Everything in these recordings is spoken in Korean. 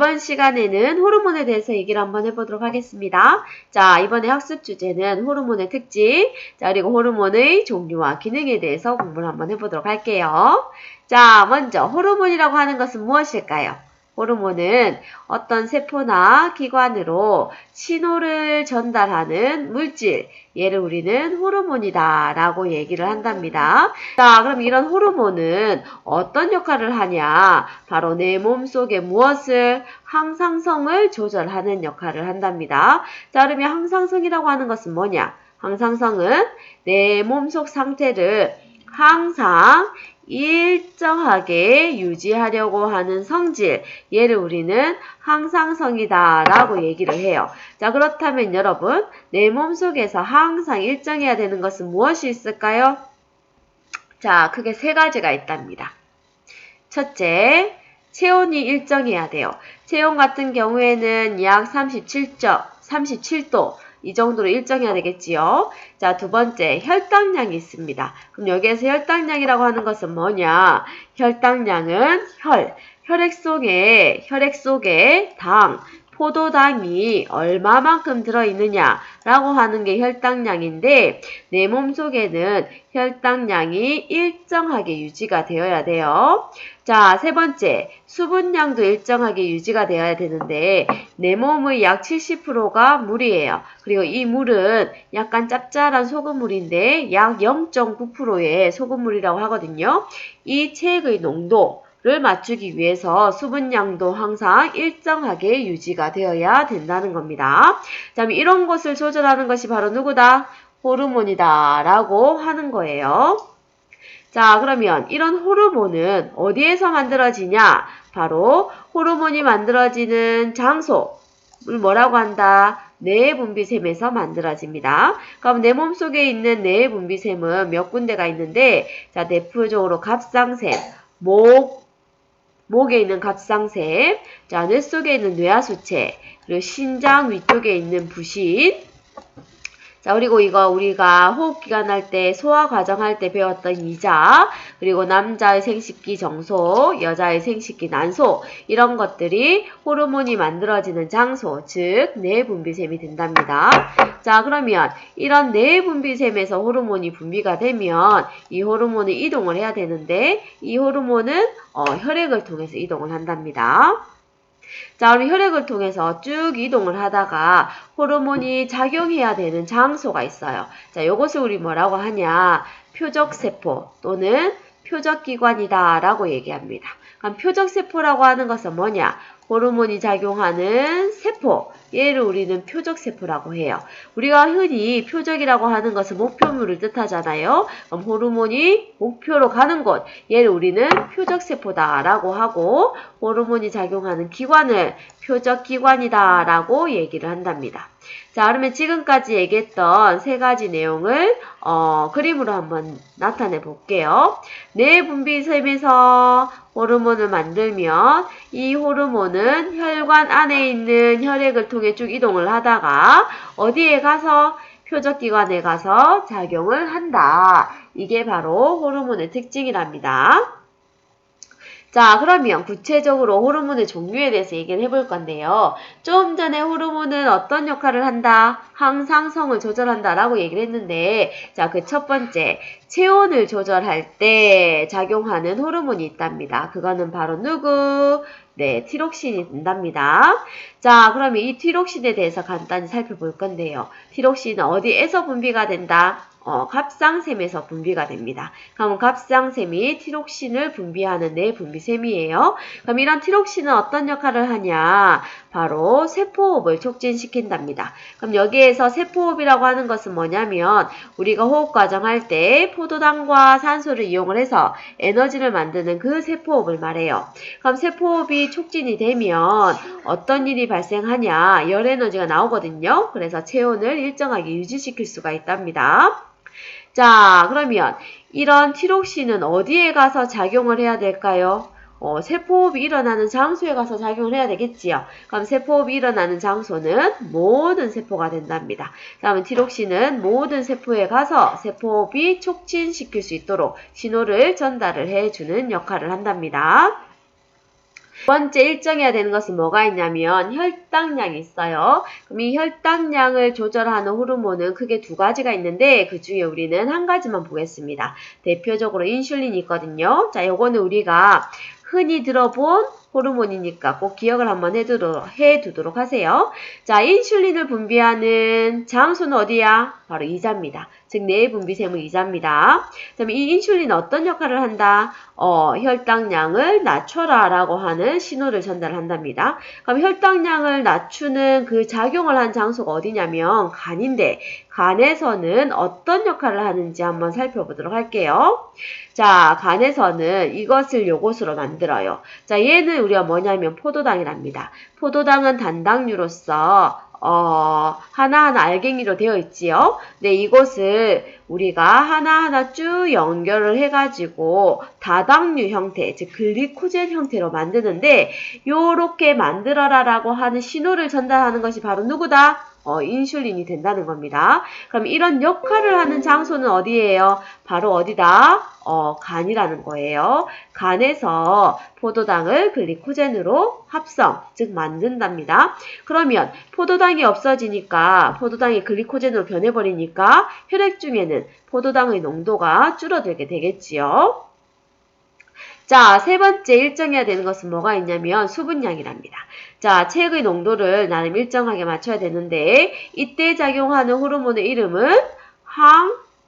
이번 시간에는 호르몬에 대해서 얘기를 한번 해보도록 하겠습니다. 자, 이번에 학습 주제는 호르몬의 특징, 자, 그리고 호르몬의 종류와 기능에 대해서 공부를 한번 해보도록 할게요. 자, 먼저 호르몬이라고 하는 것은 무엇일까요? 호르몬은 어떤 세포나 기관으로 신호를 전달하는 물질, 얘를 우리는 호르몬이다 라고 얘기를 한답니다. 자, 그럼 이런 호르몬은 어떤 역할을 하냐? 바로 내 몸 속에 무엇을 항상성을 조절하는 역할을 한답니다. 자, 그러면 항상성이라고 하는 것은 뭐냐? 항상성은 내 몸속 상태를 항상 일정하게 유지하려고 하는 성질, 얘를 우리는 항상성이다 라고 얘기를 해요. 자 그렇다면 여러분 내 몸속에서 항상 일정해야 되는 것은 무엇이 있을까요? 자 크게 세 가지가 있답니다. 첫째, 체온이 일정해야 돼요. 체온 같은 경우에는 약 37점, 37도 이 정도로 일정해야 되겠지요. 자, 두 번째, 혈당량이 있습니다. 그럼 여기에서 혈당량이라고 하는 것은 뭐냐? 혈당량은 혈, 혈액 속에, 혈액 속에 당, 포도당이 얼마만큼 들어있느냐라고 하는 게 혈당량인데 내 몸속에는 혈당량이 일정하게 유지가 되어야 돼요. 자, 세 번째, 수분량도 일정하게 유지가 되어야 되는데 내 몸의 약 70%가 물이에요. 그리고 이 물은 약간 짭짤한 소금물인데 약 0.9%의 소금물이라고 하거든요. 이 체액의 농도 를 맞추기 위해서 수분량도 항상 일정하게 유지가 되어야 된다는 겁니다. 자, 이런 것을 조절하는 것이 바로 누구다? 호르몬이다 라고 하는 거예요. 자, 그러면 이런 호르몬은 어디에서 만들어지냐? 바로 호르몬이 만들어지는 장소를 뭐라고 한다? 뇌분비샘에서 만들어집니다. 그럼 내 몸속에 있는 뇌분비샘은 몇 군데가 있는데 자, 대표적으로 갑상샘, 목, 목에 있는 갑상샘, 자, 뇌 속에 있는 뇌하수체, 그리고 신장 위쪽에 있는 부신, 자, 그리고 이거 우리가 호흡기관 할 때, 소화 과정 할 때 배웠던 이자, 그리고 남자의 생식기 정소, 여자의 생식기 난소, 이런 것들이 호르몬이 만들어지는 장소, 즉, 뇌분비샘이 된답니다. 자, 그러면 이런 뇌분비샘에서 호르몬이 분비가 되면 이 호르몬이 이동을 해야 되는데, 이 호르몬은 어, 혈액을 통해서 이동을 한답니다. 자, 그럼 혈액을 통해서 쭉 이동을 하다가 호르몬이 작용해야 되는 장소가 있어요. 자, 요것을 우리 뭐라고 하냐? 표적세포 또는 표적기관이다 라고 얘기합니다. 그럼 표적세포라고 하는 것은 뭐냐? 호르몬이 작용하는 세포, 얘를 우리는 표적세포라고 해요. 우리가 흔히 표적이라고 하는 것은 목표물을 뜻하잖아요. 그럼 호르몬이 목표로 가는 곳, 얘를 우리는 표적세포다라고 하고 호르몬이 작용하는 기관을 표적기관이다라고 얘기를 한답니다. 자, 그러면 지금까지 얘기했던 세 가지 내용을 어, 그림으로 한번 나타내 볼게요. 뇌분비샘에서 호르몬을 만들면 이 호르몬은 혈관 안에 있는 혈액을 통해 쭉 이동을 하다가 어디에 가서 표적기관에 가서 작용을 한다. 이게 바로 호르몬의 특징이랍니다. 자, 그러면 구체적으로 호르몬의 종류에 대해서 얘기를 해볼 건데요. 좀 전에 호르몬은 어떤 역할을 한다? 항상성을 조절한다 라고 얘기를 했는데 자, 그 첫 번째 체온을 조절할 때 작용하는 호르몬이 있답니다. 그거는 바로 누구? 네, 티록신이 된답니다. 자, 그러면 이 티록신에 대해서 간단히 살펴볼 건데요. 티록신은 어디에서 분비가 된다? 어, 갑상샘에서 분비가 됩니다. 그럼 갑상샘이 티록신을 분비하는 내 분비샘이에요. 그럼 이런 티록신은 어떤 역할을 하냐? 바로 세포호흡을 촉진시킨답니다. 그럼 여기에서 세포호흡이라고 하는 것은 뭐냐면 우리가 호흡 과정 할 때 포도당과 산소를 이용을 해서 에너지를 만드는 그 세포호흡을 말해요. 그럼 세포호흡이 촉진이 되면 어떤 일이 발생하냐? 열 에너지가 나오거든요. 그래서 체온을 일정하게 유지시킬 수가 있답니다. 자, 그러면 이런 티록신은 어디에 가서 작용을 해야 될까요? 어, 세포호흡이 일어나는 장소에 가서 작용을 해야 되겠지요. 그럼 세포호흡이 일어나는 장소는 모든 세포가 된답니다. 다음은 티록신은 모든 세포에 가서 세포호흡이 촉진시킬 수 있도록 신호를 전달을 해주는 역할을 한답니다. 두 번째 일정해야 되는 것은 뭐가 있냐면 혈당량이 있어요. 그럼 이 혈당량을 조절하는 호르몬은 크게 두 가지가 있는데 그 중에 우리는 한 가지만 보겠습니다. 대표적으로 인슐린이 있거든요. 자, 요거는 우리가 흔히 들어본 호르몬이니까 꼭 기억을 한번 해두도록, 하세요. 자, 인슐린을 분비하는 장소는 어디야? 바로 이자입니다. 즉, 내분비샘은 이자입니다. 그럼 이 인슐린은 어떤 역할을 한다? 어, 혈당량을 낮춰라 라고 하는 신호를 전달한답니다. 그럼 혈당량을 낮추는 그 작용을 한 장소가 어디냐면 간인데, 간에서는 어떤 역할을 하는지 한번 살펴보도록 할게요. 자, 간에서는 이것을 요것으로 만들어요. 자, 얘는 우리가 뭐냐면 포도당이랍니다. 포도당은 단당류로서 어, 하나하나 알갱이로 되어 있지요. 네, 이것을 우리가 하나하나 쭉 연결을 해가지고 다당류 형태, 즉 글리코젠 형태로 만드는데 요렇게 만들어라라고 하는 신호를 전달하는 것이 바로 누구다? 어, 인슐린이 된다는 겁니다. 그럼 이런 역할을 하는 장소는 어디예요? 바로 어디다? 어, 간이라는 거예요. 간에서 포도당을 글리코젠으로 합성, 즉 만든답니다. 그러면 포도당이 없어지니까 포도당이 글리코젠으로 변해버리니까 혈액 중에는 포도당의 농도가 줄어들게 되겠지요. 자, 세 번째 일정해야 되는 것은 뭐가 있냐면 수분량이랍니다. 자, 체액의 농도를 나름 일정하게 맞춰야 되는데 이때 작용하는 호르몬의 이름은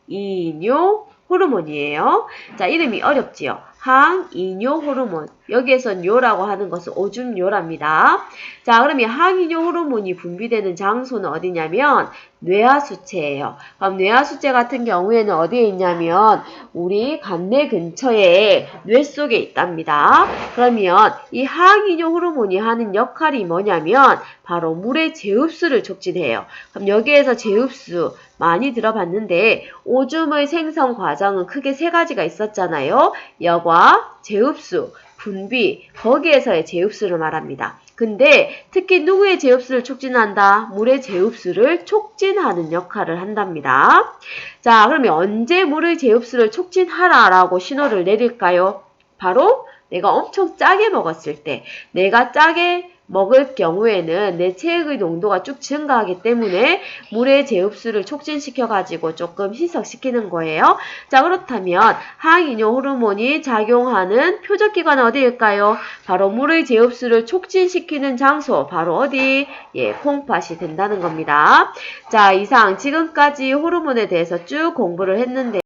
항이뇨 호르몬이에요. 자, 이름이 어렵지요. 항이뇨 호르몬. 여기에선 요라고 하는 것은 오줌 요랍니다. 자, 그러면 항이뇨 호르몬이 분비되는 장소는 어디냐면 뇌하수체예요. 그럼 뇌하수체 같은 경우에는 어디에 있냐면 우리 간내 근처에 뇌 속에 있답니다. 그러면 이 항이뇨 호르몬이 하는 역할이 뭐냐면 바로 물의 재흡수를 촉진해요. 그럼 여기에서 재흡수 많이 들어봤는데 오줌의 생성 과정은 크게 세 가지가 있었잖아요. 여과, 재흡수, 분비, 거기에서의 재흡수를 말합니다. 근데 특히 누구의 재흡수를 촉진한다? 물의 재흡수를 촉진하는 역할을 한답니다. 자, 그러면 언제 물의 재흡수를 촉진하라 라고 신호를 내릴까요? 바로 내가 엄청 짜게 먹었을 때, 내가 짜게 먹을 경우에는 내 체액의 농도가 쭉 증가하기 때문에 물의 재흡수를 촉진시켜 가지고 조금 희석시키는 거예요. 자, 그렇다면 항이뇨 호르몬이 작용하는 표적기관은 어디일까요? 바로 물의 재흡수를 촉진시키는 장소, 바로 어디? 예, 콩팥이 된다는 겁니다. 자, 이상 지금까지 호르몬에 대해서 쭉 공부를 했는데